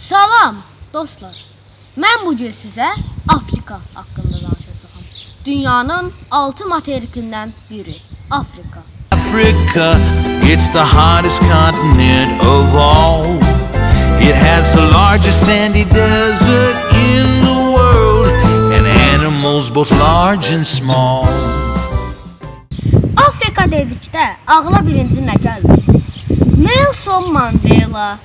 Salam dostlar. Mən bu gün sizə Afrika haqqında danışacağam. Dünyanın 6 materikindən biri Afrika. Africa, it's the hottest continent of all. It has the largest sandy desert in the world, and animals both large and small. Afrika dedikdə ağla birinci nə gəlir? Nelson Mandela,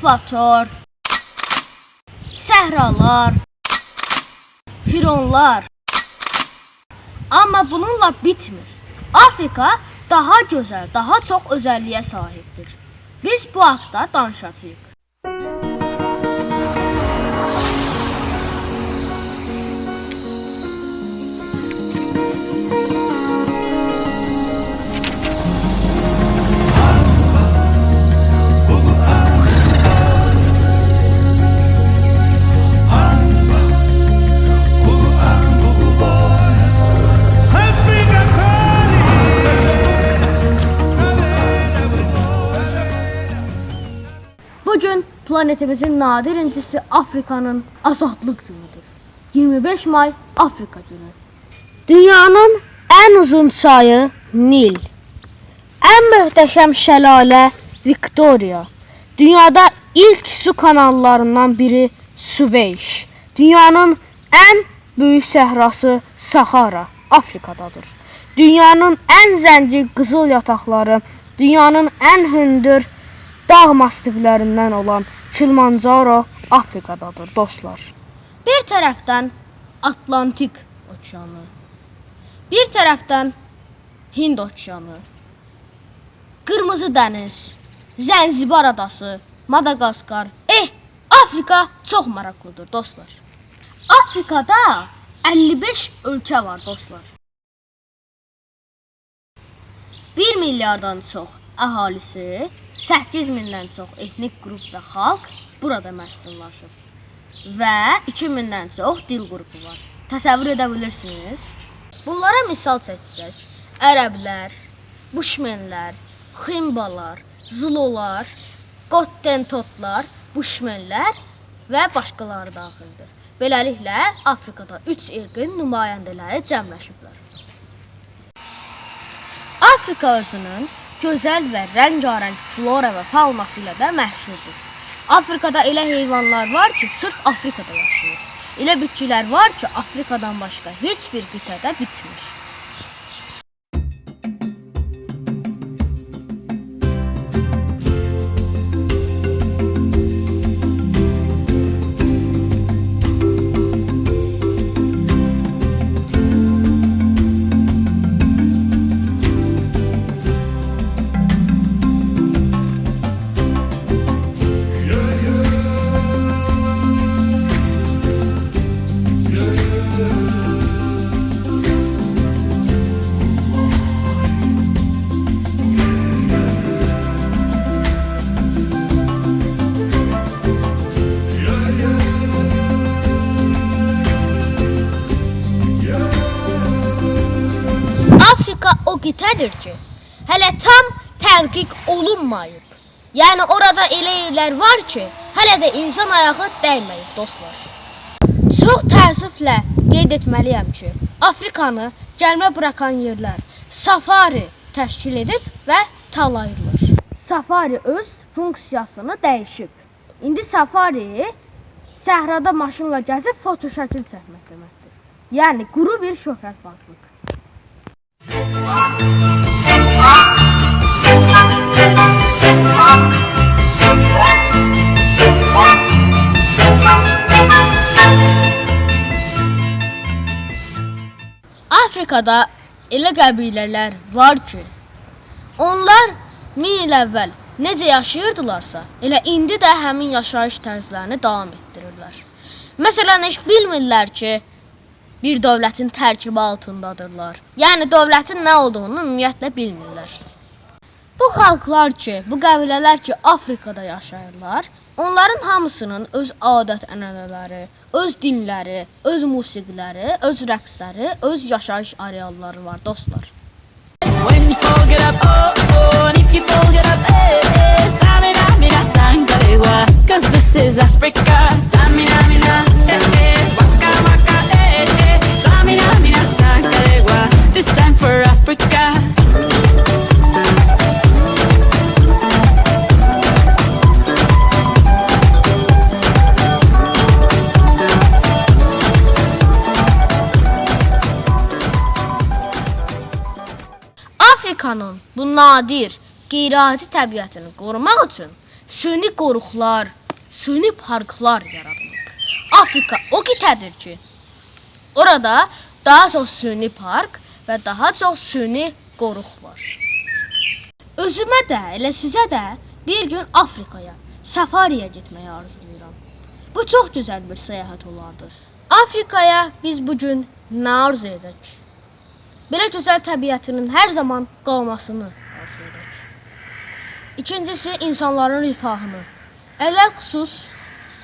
ekvator, səhralar, fironlar. Amma bununla bitmir. Afrika daha gözəl, daha çox özəlliyə sahibdir. Biz bu haqda danışacağıq. Planetimizin nadir incisi Afrika'nın azadlık günüdür. 25 May Afrika günü. Dünyanın en uzun çayı Nil. En möhtəşəm şəlalə Victoria. Dünyada ilk su kanallarından biri Süveyş. Dünyanın en büyük səhrası Sahara Afrikadadır. Dünyanın en zənci qızıl yataqları, dünyanın en hündür dağ mastiflərindən olan Kilimanjaro Afrikadadır dostlar. Bir tərəfdən Atlantik okeanı, bir tərəfdən Hind okeanı, Qırmızı dəniz, Zənzibar adası, Madagaskar. Eh, Afrika çox maraqlıdır dostlar. Afrikada 55 ölkə var dostlar. 1 milyardan çox əhalisi, 8 mindən çox etnik qrup və xalq burada məskunlaşıb. Və 2000-dən çox dil qrupu var. Təsəvvür edə bilirsiniz? Bunlara misal çəksək, ərəblər, buşmenlər, ximbalar, zulolar, qottentotlar, buşmenlər və başqaları daxildir. Beləliklə Afrikada 3 irqin nümayəndələri cəmləşiblər. Afrika özünün gözəl və rəngarəng flora və faunası ilə də məşhurdur. Afrikada elə heyvanlar var ki, sırf Afrikada yaşayır. Elə bitkilər var ki, Afrikadan başqa heç bir qitədə bitmir. Qitədir ki, hələ tam tədqiq olunmayıb. Yəni orada elə var ki, hələ də insan ayağı dəyməyib dostlar. Çox təəssüflə qeyd etməliyəm ki, Afrikanı gəlmə buraxan yerlər safari təşkil edib və talayırlar. Safari öz funksiyasını dəyişib. İndi safari səhrada maşınla gəzib foto şəkil çəkmək deməkdir. Yəni quru bir şöhrətbazlıq. Afrikada elə qəbilələr var ki, onlar min il əvvəl necə yaşayırdılarsa, elə indi də həmin yaşayış tərzlərini davam etdirirlər. Məsələn, heç bilmirlər ki, bir dövlətin tərkibi altındadırlar. Yəni dövlətin nə olduğunu ümumiyyətlə bilmirlər. Bu xalqlar ki, bu qəbilələr ki, Afrikada yaşayırlar, onların hamısının öz adət-ənənələri, öz dinləri, öz musiqiləri, öz rəqsləri, öz yaşayış arealları var dostlar. When you. Afrikanın bu nadir, qeyri-adi təbiətini qorumaq üçün süni qoruqlar, süni parklar yaradılıb. Afrika o qitədir ki, orada daha çox süni park və daha çox süni qoruq var. Özümə də, elə sizə də bir gün Afrikaya, safariyə getməyi arzulayıram. Bu çox gözəl bir səyahət olardı. Afrikaya biz bu gün nə arzu edək? Belə gözəl təbiətinin hər zaman qalmasını arzu. İkincisi insanların rifahını. Ələk xüsus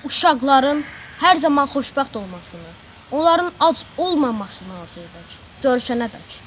uşaqların hər zaman xoşbəxt olmasını, onların ac olmamasını arzu edək. Görüşənə dək.